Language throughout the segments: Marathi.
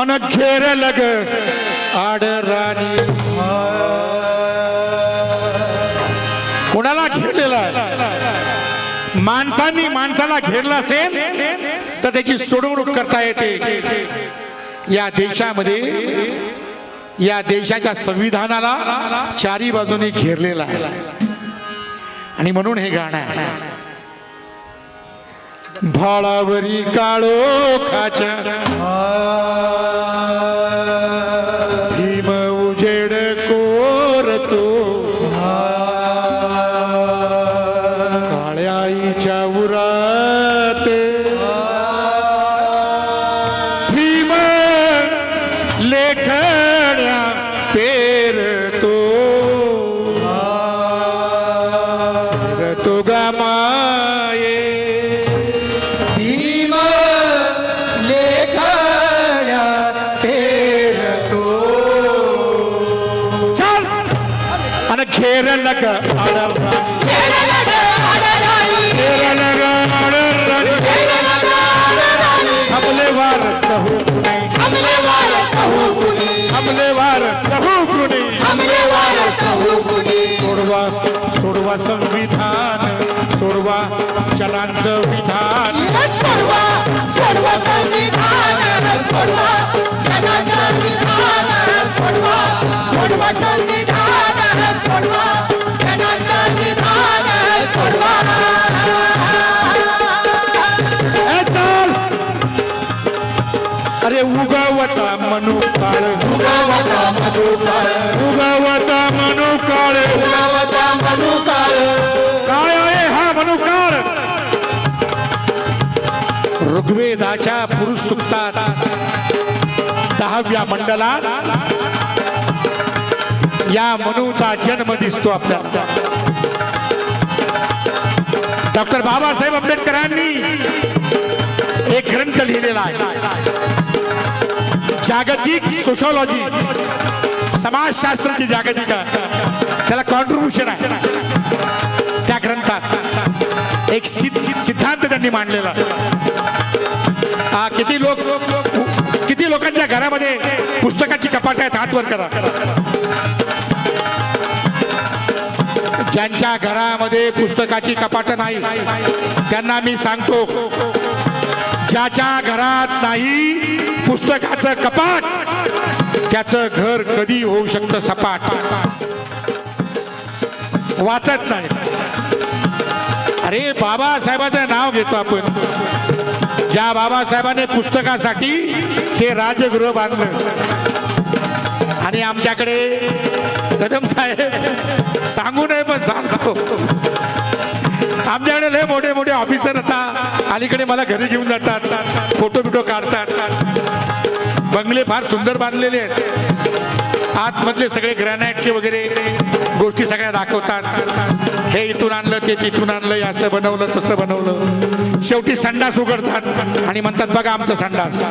अन घेरल ग आडराणी कोणाला घेरलेला आहे? माणसांनी माणसाला घेरला असेल तर त्याची सोडवणूक करता येते. या देशामध्ये या देशाच्या संविधानाला चारी बाजूने घेरलेला आहे. आणि म्हणून हे गाणं आहे. भाळावरी काळो खाच्या सोडवा चलांचं विधान. संविधान संविधान जनाचं अरे उगवता मनु काळ. उगवता मधुकाळ उगवता मनु काळ. उगवता मधुकाळ काय आहे? हा ऋग्वेदाच्या पुरुष सुक्तात दहाव्या मंडलात या मनूचा जन्म दिसतो आपल्याला. डॉक्टर बाबासाहेब आंबेडकरांनी एक ग्रंथ लिहिलेला आहे. जागतिक सोशोलॉजी समाजशास्त्राची जागतिक आहे. त्याला कॉन्ट्रीब्युशन आहे. त्या ग्रंथात एक सिद्ध- सिद्धांत त्यांनी मांडलेला. हा किती लोक किती लोकांच्या घरामध्ये पुस्तकाची कपाट आहेत हात वर करा. ज्यांच्या घरामध्ये पुस्तकाची कपाट नाही त्यांना मी सांगतो ज्याच्या घरात नाही पुस्तकाचं कपाट त्याचं घर कधी होऊ शकतं सपाट? वाचत नाही. अरे बाबासाहेबाचं नाव घेतो आपण. ज्या बाबासाहेबांनी पुस्तकासाठी ते राजगृह बांधलं. आणि आमच्याकडे कदम साहेब सांगू नये पण सांगतो. आमच्याकडे लय मोठे मोठे ऑफिसर आता अलीकडे मला घरी घेऊन जातात. फोटो बिटो काढतात. बंगले फार सुंदर बांधलेले आहेत. आतमधले सगळे ग्रॅनाईटचे वगैरे. गोष्टी सगळ्या दाखवतात. हे इथून आणलं ते तिथून आणलं असं बनवलं तसं बनवलं. शेवटी संडास उघडतात आणि म्हणतात बघा आमचं संडास.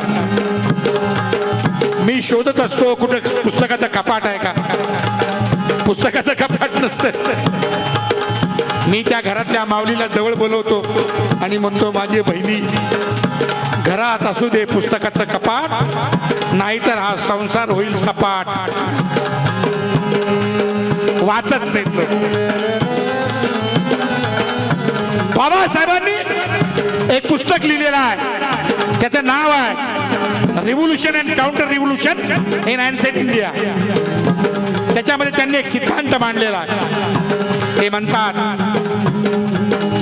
मी शोधत असतो कुठं पुस्तकाचं कपाट आहे का? पुस्तकाचं कपाट नसतं. मी त्या घरातल्या माऊलीला जवळ बोलवतो आणि म्हणतो माझी बहिणी घरात असू दे पुस्तकाचं कपाट नाहीतर हा संसार होईल सपाट. वाचत नाही बाबासाहेबांनी एक पुस्तक लिहिलेलं आहे. त्याचं नाव आहे revolution and counter revolution in and India त्याच्यामध्ये त्यांनी एक सिद्धांत मांडलेला आहे. ते म्हणतात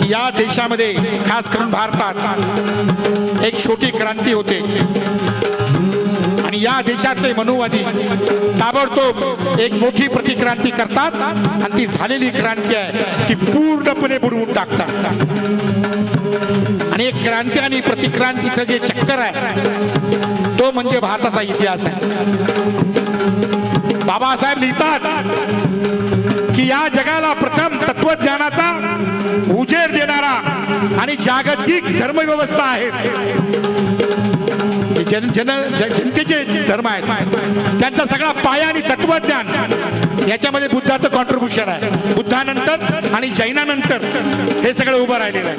की या देशामध्ये खास करून भारतात एक छोटी क्रांती होते. या देशातले मनुवादी ताबडतोब एक मोठी प्रतिक्रांती करतात आणि ती झालेली क्रांती आहे ती पूर्णपणे बुडवून टाकतात. आणि एक क्रांती आणि प्रतिक्रांतीचं जे चक्कर आहे तो म्हणजे भारताचा इतिहास आहे. बाबासाहेब लिहितात की या जगाला प्रथम तत्वज्ञानाचा उजेड देणारा आणि जागतिक धर्मव्यवस्था आहे. जे जन जन जनतेचे धर्म आहेत. त्यांचा सगळा पाया आणि तत्वज्ञान याच्यामध्ये बुद्धाचं कॉन्ट्रीब्युशन आहे. बुद्धानंतर आणि जैनानंतर हे सगळं उभं राहिलेलं आहे.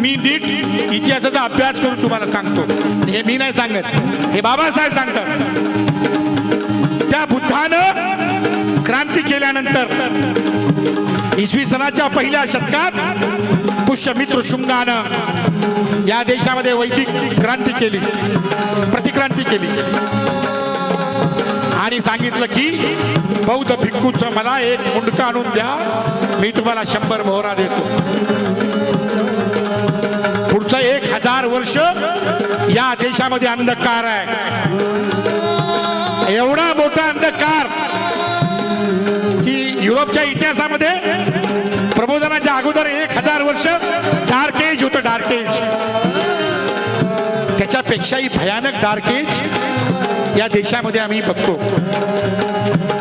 मी नीट इतिहासाचा अभ्यास करून तुम्हाला सांगतो. हे मी नाही सांगत. हे बाबासाहेब सांगतात. त्या बुद्धानं क्रांती केल्यानंतर इसवी सनाच्या पहिल्या शतकात पुष्यमित्र शुंगानं या देशामध्ये वैदिक क्रांती केली. प्रतिक्रांती केली. आणि सांगितलं की बौद्ध भिक्खूचं मला एक मुंडका आणून द्या मी तुम्हाला शंभर मोहरा देतो. पुढचं एक हजार वर्ष या देशामध्ये अंधकार आहे. एवढा मोठा अंधकार की युरोपच्या इतिहासामध्ये प्रबोधनाच्या अगोदर एक हजार वर्ष डार्क एज होतं डार्क एज त्याच्यापेक्षाही भयानक डार्क एज या देशामध्ये आम्ही बघतो.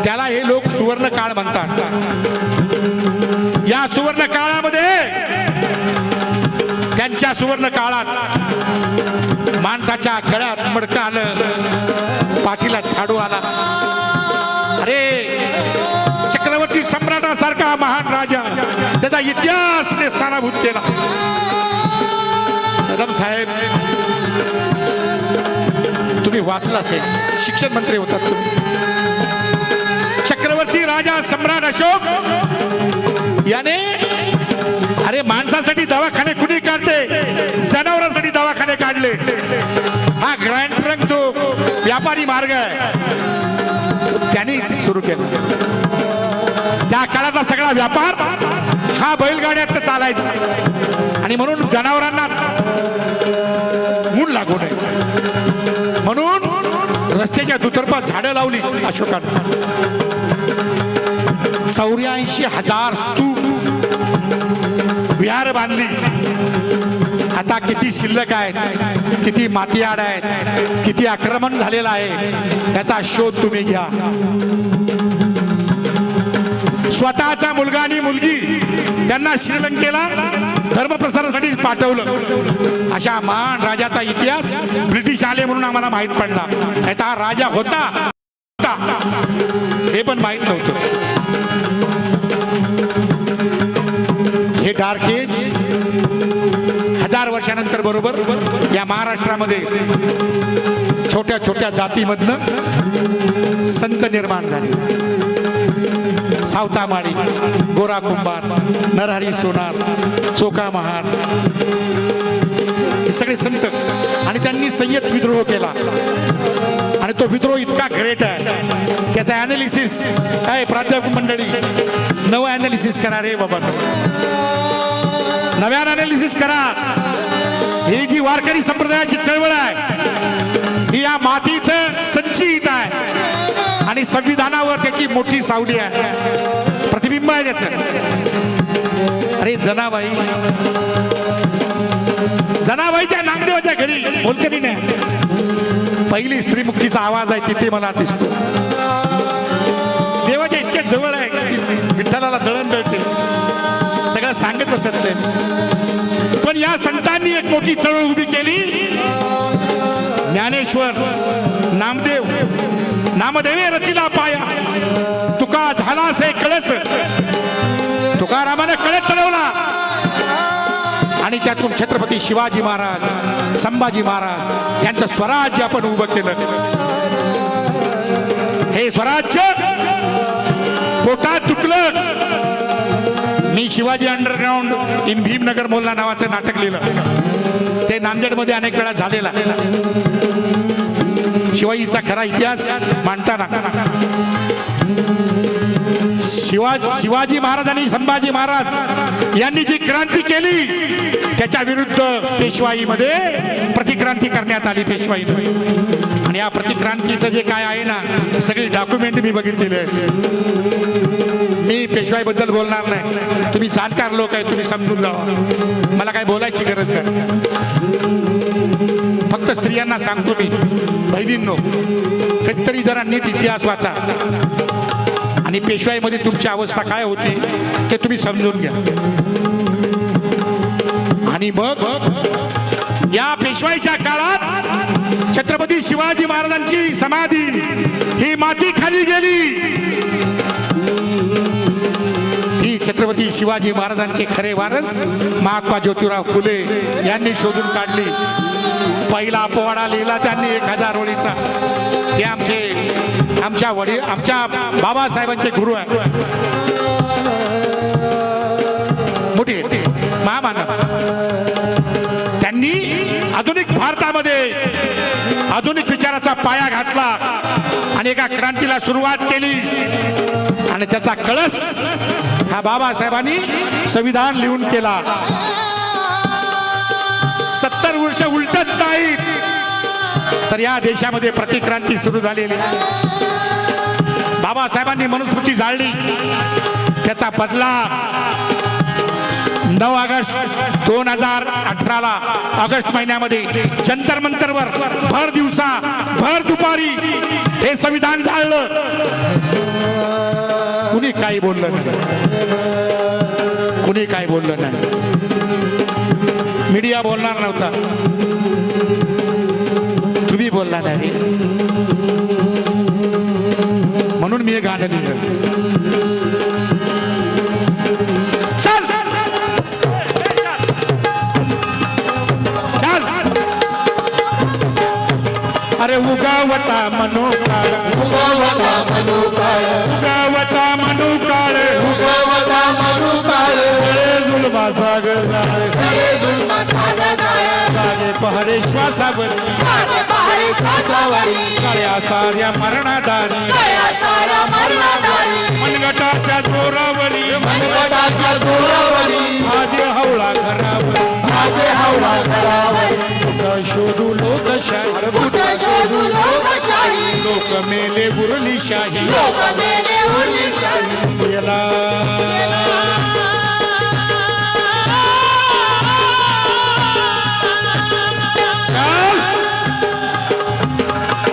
त्याला हे लोक सुवर्ण काळ म्हणतात. या सुवर्ण काळामध्ये त्यांच्या सुवर्ण काळात माणसाच्या गळ्यात मडकं आलं पाठीला झाडू आला. अरे चक्रवर्ती सम्राटासारखा महान राजा. त्याचा इतिहास स्थानाभूत केला. कदम साहेब तुम्ही वाचला असेल. शिक्षण मंत्री होतात तुम्ही. चक्रवर्ती राजा सम्राट अशोक याने अरे माणसासाठी दवाखाने कुणी काढते? जनावरांसाठी दवाखाने काढले. हा ग्रँड ट्रंक जो व्यापारी मार्ग आहे त्यांनी सुरू केला. त्या काळाचा सगळा व्यापार हा बैलगाड्यात चालायचा. आणि म्हणून जनावरांना मूड लागू नये. म्हणून रस्त्याच्या दुतर्फा झाडं लावली अशोकानं. चौऱ्याऐंशी हजार स्तूप विहार बांधली. आता किती शिल्लक आहेत किती मातीआड आहेत किती आक्रमण झालेलं आहे त्याचा शोध तुम्ही घ्या. स्वतःचा मुलगा आणि मुलगी त्यांना श्रीलंकेला धर्मप्रसारासाठी पाठवलं. अशा महान राजाचा इतिहास ब्रिटिश आले म्हणून आम्हाला माहीत पडला. नाही तर हा राजा होता हे पण माहीत नव्हतं. हे डार्क एज हजार वर्षानंतर बरोबर या महाराष्ट्रामध्ये छोट्या छोट्या जातीमधनं संत निर्माण झाले. सावतामाळी गोरा कुंभार नरहरी सोनार चोका महार हे सगळे संत आणि त्यांनी संयत विद्रोह केला. आणि तो विद्रोह इतका ग्रेट आहे. त्याचा अनालिसिस काय प्राध्यापक मंडळी? नवं अनालिसिस करा रे बाबा. नव्यान अनालिसिस करा. ही जी वारकरी संप्रदायाची चळवळ आहे ही या मातीचं संचित आहे. आणि संविधानावर त्याची मोठी सावली आहे. प्रतिबिंब आहे त्याच. अरे जनाबाई. जनाबाई त्या नामदेवाच्या घरी बोलकरी नाही पहिली स्त्रीमुक्तीचा आवाज आहे तिथे मला दिसतो. देवाच्या इतक्या जवळ आहे विठ्ठलाला दळण दळते सगळं सांगत बसत नाही पण या संतांनी एक मोठी चळवळ उभी केली. ज्ञानेश्वर नामदेव नामदेवे रचिला पाया. तुका झाला असे कळस. तुकारामाने कळस चढवला. आणि त्यातून छत्रपती शिवाजी महाराज संभाजी महाराज यांचं स्वराज्य आपण उभं केलं. हे स्वराज्य पोटात तुटलं. मी शिवाजी अंडरग्राऊंड इन भीमनगर मोल्ला नावाचं नाटक लिहिलं. ते नांदेडमध्ये अनेक वेळा झालेलं शिवाजीचा खरा इतिहास मांडताना. शिवाजी शिवाजी महाराज आणि संभाजी महाराज यांनी जी क्रांती केली त्याच्या विरुद्ध पेशवाईमध्ये प्रतिक्रांती करण्यात आली पेशवाई आणि या प्रतिक्रांतीचं जे काय आहे ना सगळी डॉक्युमेंट मी बघितलेले आहेत. मी पेशवाईबद्दल बोलणार नाही. तुम्ही जाणकार लोक आहे तुम्ही समजून जावा. मला काय बोलायची गरज नाही. फक्त स्त्रियांना सांगतो मी. बहिणींनो कधीतरी जरा नीट इतिहास वाचा. आणि पेशवाईमध्ये तुमची अवस्था काय होती ते तुम्ही समजून घ्या. आणि मग या पेशवाईच्या काळात छत्रपती शिवाजी महाराजांची समाधी ही माती छत्रपती शिवाजी महाराजांचे खरे वारस महात्मा ज्योतिराव फुले यांनी शोधून काढली. पहिला पोवाडा लिहिला त्यांनी एक हजार ओळीचा हे आमचे आमच्या वडील आमच्या बाबासाहेबांचे गुरु आहे मोठी आहे, महामानव. त्यांनी आधुनिक भारतामध्ये आधुनिक विचाराचा पाया घातला. आणि एका क्रांतीला सुरुवात केली. आणि त्याचा कळस हा बाबासाहेबांनी संविधान लिहून केला. सत्तर वर्ष उलटत नाहीत. तर या देशामध्ये प्रतिक्रांती सुरू झालेली. बाबासाहेबांनी मनुस्मृती जाळली. त्याचा बदला नऊ ऑगस्ट दोन हजार अठराला ऑगस्ट महिन्यामध्ये जंतर मंतरवर भर दिवसा भर दुपारी हे संविधान जाळलं कुणी काही बोललं नाही. कुणी काही बोललं नाही. मीडिया बोलणार नव्हता. तुम्ही बोलला नाही. म्हणून मी हे गाणं लिहिलं. अरे उगावता मनोकाळ. उगवता मनुकाळ. उगावता मनोकाळ उगवता मनुकाळ जुलमा सागर जाळे खरे जुलमा झाला जाया. जागे पहरे श्वासावर. मागे पहारे श्वासावरी. काळ्या साऱ्या मरणादारी काळ्या साऱ्या मरणादारी. मनगटाच्या जोरावरी. मनगटाच्या जोरावरी. माझे हवळा घरावर. माझे हावळा घरावर. कुठं शोधू लोकशाही? कुठं शोधू लोकशाही? लोक मेले उरली शाही. लोक मेले उरली शाही गेला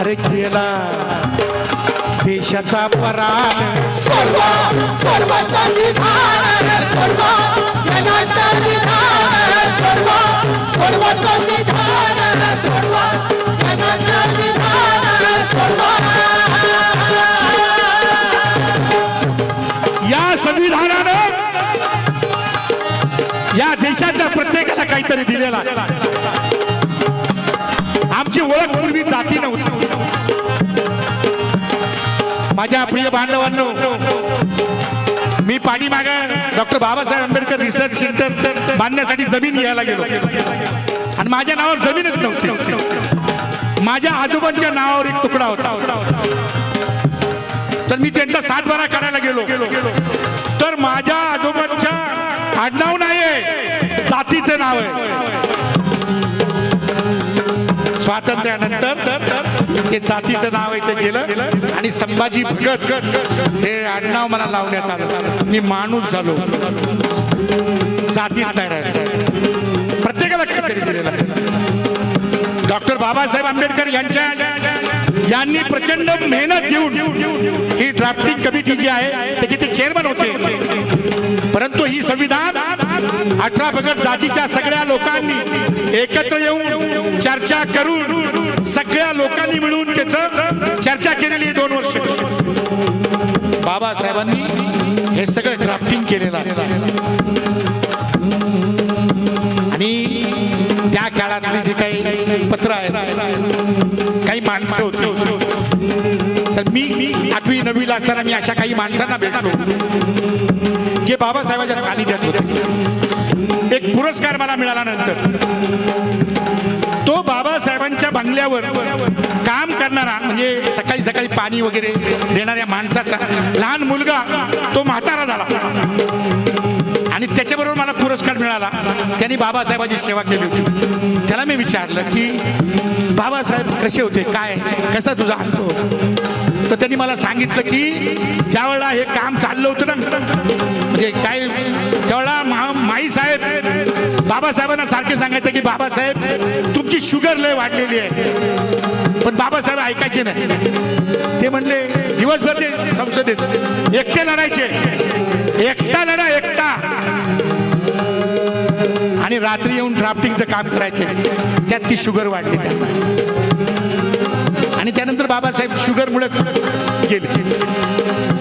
अरे गेला देशाचा पराण सर्व सर्व सर्व. जनाचा सर्व सर्व सर्व. जनाचा प्रत्येकाला काहीतरी दिलेला आमची ओळख पूर्वी जाती नव्हती. माझ्या प्रिय बांधवांनो मी पाणी मागा doctor Babasaheb Ambedkar research centre बांधण्यासाठी जमीन घ्यायला गेलो. आणि माझ्या नावावर जमीनच नव्हती. माझ्या आजोबांच्या नावावर एक तुकडा होता. तर मी त्यांचा सातबारा करायला गेलो. तर माझ्या आजोबांच्या आडनाव नाही नाव आहे. स्वातंत्र्यानंतर हे जातीचं नाव इथे गेलं. आणि संभाजी भगत हे आडनाव मला लावण्यात आलं. मी माणूस झालो. जातीत नाही प्रत्येकाला काहीतरी दिलेलं डॉक्टर बाबासाहेब आंबेडकर यांच्या यांनी प्रचंड मेहनत घेऊन ही ड्राफ्टिंग कमिटी जी आहे त्याचे ते चेअरमन होते. परंतु ही संविधान अठरा भगत जातीच्या सगळ्या लोकांनी एकत्र येऊन चर्चा करून सगळ्या लोकांनी मिळून त्याच चर्चा केलेली दोन वर्ष. बाबासाहेबांनी हे सगळं ड्राफ्टिंग केलेलं आहे. आणि त्या काळातली जी काही पत्र आहेत काही माणसं होती. तर मी मी आठवी नववीला असताना मी अशा काही माणसांना भेटलो. जे बाबासाहेबांच्या सानिध्यात होते. एक पुरस्कार मला मिळाला नंतर. तो बाबासाहेबांच्या बंगल्यावर काम करणारा म्हणजे सकाळी सकाळी पाणी वगैरे देणाऱ्या माणसाचा लहान मुलगा तो म्हातारा झाला. आणि त्याच्याबरोबर मला पुरस्कार मिळाला. त्यांनी बाबासाहेबांची सेवा केली होती. त्याला मी विचारलं की बाबासाहेब कसे होते? काय? कसा तुझा अनुभव तर त्यांनी मला सांगितलं की ज्यावेळेला हे काम चाललं होतं ना म्हणजे काय त्यावेळेला माई साहेब बाबासाहेबांना सारखे सांगायचं की बाबासाहेब तुमची शुगर लय वाढलेली आहे. पण बाबासाहेब ऐकायचे नाही. ते म्हणले दिवसभर ते संसदेत. एकटे लढायचे. एकटा लढा एकटा. आणि रात्री येऊन ड्राफ्टिंगचं काम करायचे. त्यात ती शुगर वाढली त्यांना. आणि त्यानंतर बाबासाहेब शुगरमुळे गेले.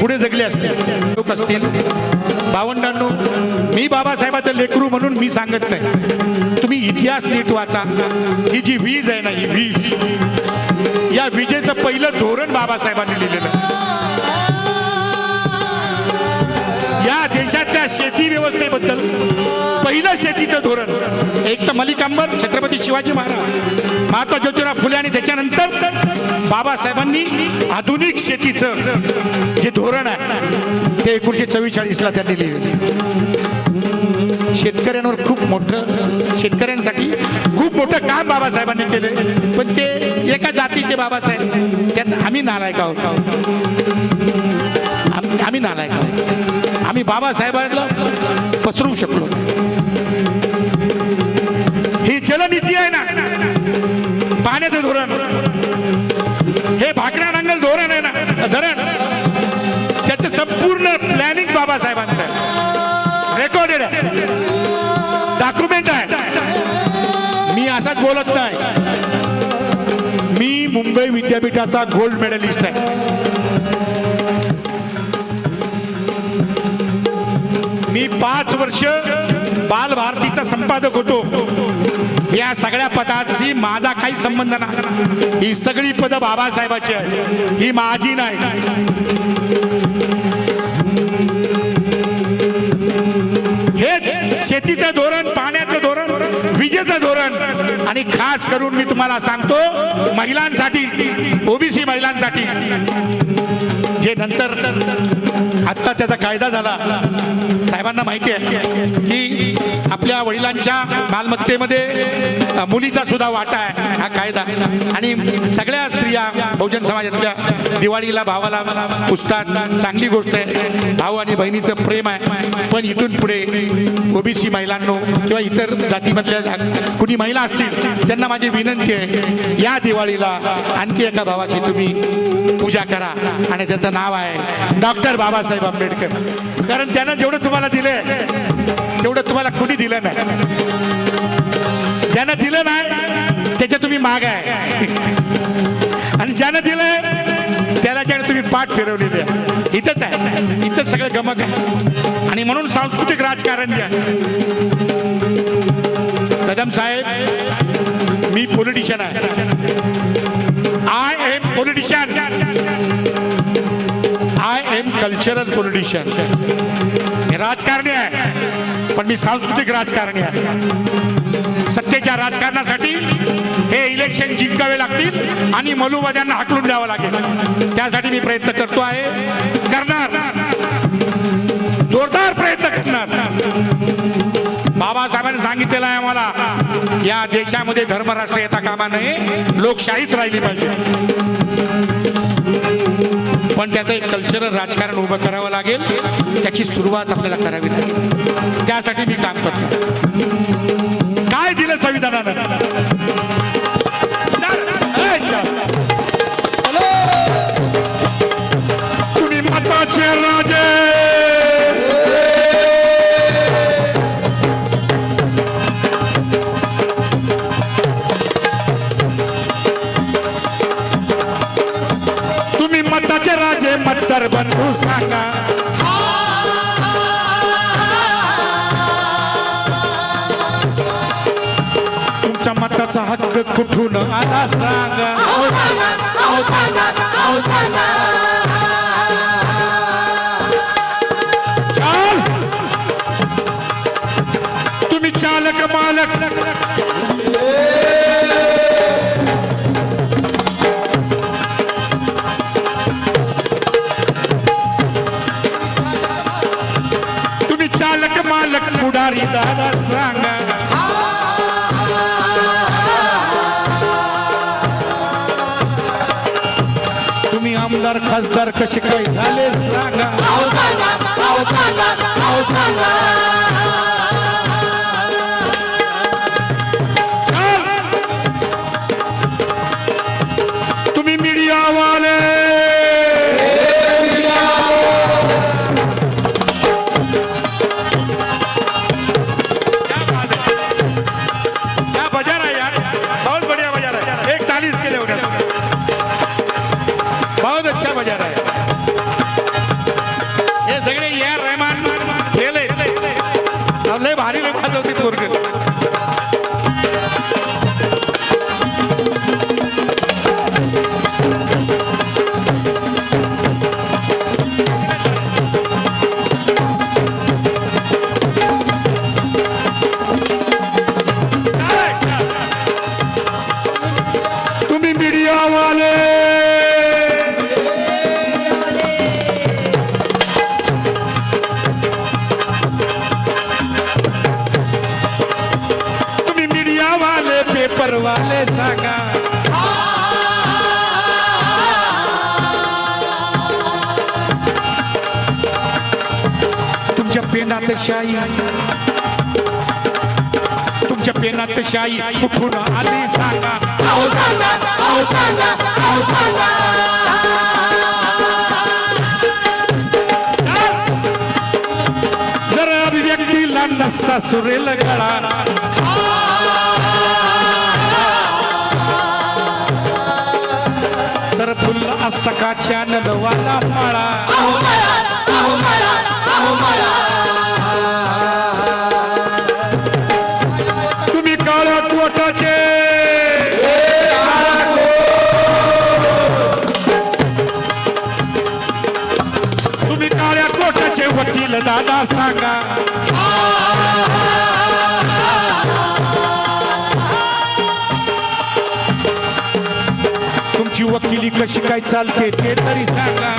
पुढे जगले असतील लोक असतील. भावंडांनो मी बाबासाहेबाचं लेकरू म्हणून मी सांगत नाही. तुम्ही इतिहास नीट वाचा. ही जी वीज आहे ना ही वीज. या विजेचं पहिलं धोरण बाबासाहेबांनी लिहिलेलं या देशातल्या शेती व्यवस्थेबद्दल पहिलं शेतीचं धोरण. एक तर मलिकांबर छत्रपती शिवाजी महाराज महात्मा ज्योतिराव फुले आणि त्याच्यानंतर बाबासाहेबांनी आधुनिक शेतीचं जे धोरण आहे ते एकोणीशे चव्वेचाळीसला त्यांनी लिहिले शेतकऱ्यांवर खूप मोठं शेतकऱ्यांसाठी खूप मोठं काम बाबासाहेबांनी केले पण ते एका जातीचे बाबासाहेब त्यात आम्ही नालायक आहोत. आम्ही नालायक आहोत. आम्ही बाबासाहेबांना पसरवू शकलो ही जलनीती आहे ना पाण्याचं धोरण. हे भाकऱ्या नांगल धोरण आहे ना धरण. त्याचं संपूर्ण प्लॅनिंग बाबासाहेबांचं आहे. रेकॉर्डेड आहे. डॉक्युमेंट आहे. मी असाच बोलत नाही. मी मुंबई विद्यापीठाचा गोल्ड मेडलिस्ट आहे. वर्ष बालभारतीचा संपादक होतो. या सगळ्या पदाची माझा काही संबंध नाही. ही सगळी पद बाबासाहेबाची आहे ही माझी नाही. हेच शेतीचं धोरण पाण्याचं धोरण विजेचं धोरण. आणि खास करून मी तुम्हाला सांगतो महिलांसाठी ओबीसी महिलांसाठी. जे नंतर आत्ता त्याचा कायदा झाला साहेबांना माहिती आहे की आपल्या वडिलांच्या मालमत्तेमध्ये मुलीचा सुद्धा वाटा आहे हा कायदा. आणि सगळ्या स्त्रिया बहुजन समाजातल्या दिवाळीला भावाला पुसतात. चांगली गोष्ट आहे. भाऊ आणि बहिणीचं प्रेम आहे. पण इथून पुढे ओबीसी महिलांनो किंवा इतर जातीमधल्या कुणी महिला असतील त्यांना माझी विनंती आहे या दिवाळीला आणखी एका भावाची तुम्ही पूजा करा. आणि त्याचा नाव आहे. डॉक्टर बाबासाहेब आंबेडकर. कारण त्यानं जेवढं तुम्हाला दिले तेवढं तुम्हाला कुणी दिलं नाही. ज्यानं दिलं नाही त्याच्या तुम्ही माग आहे. आणि ज्यानं दिलंय त्याला ज्याने तुम्ही पाठ फिरवली द्या इथंच आहे. इथंच सगळं गमक आहे. आणि म्हणून सांस्कृतिक राजकारण द्या कदम साहेब मी पॉलिटिशियन आहे. I am politician I am cultural politician मी राजकारणी आहे. पण मी सांस्कृतिक राजकारणी आहे. सत्तेच्या राजकारणासाठी हे इलेक्शन जिंकावे लागतील आणि मलुवाद्यांना हटलून द्यावं लागेल. त्यासाठी मी प्रयत्न करतो आहे. करणार. जोरदार प्रयत्न करणार. बाबासाहेबांनी सांगितलेलं आहे आम्हाला या देशामध्ये धर्मराष्ट्र येता कामा नये. लोकशाहीच राहिली पाहिजे. पण त्याचं एक कल्चरल राजकारण उभं करावं लागेल. त्याची सुरुवात आपल्याला करावी लागेल. त्यासाठी मी काम करतो. पेनात शाई तुमच्या पेनात शाई कुठून आली सांगा. सांगा जर अभिव्यक्तीला नसता सुरेल गळा. तर फुल असता का चॅनल वाला माळा कशी काय चालते ते तरी सांगा.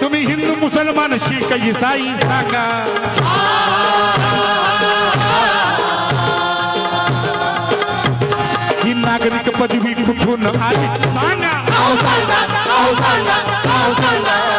तुम्ही हिंदू मुसलमान शीख इसाई सांगा. ही नागरिक पदवी कुठून आली? सांगा. अहो सांगा अहो सांगा अहो सांगा.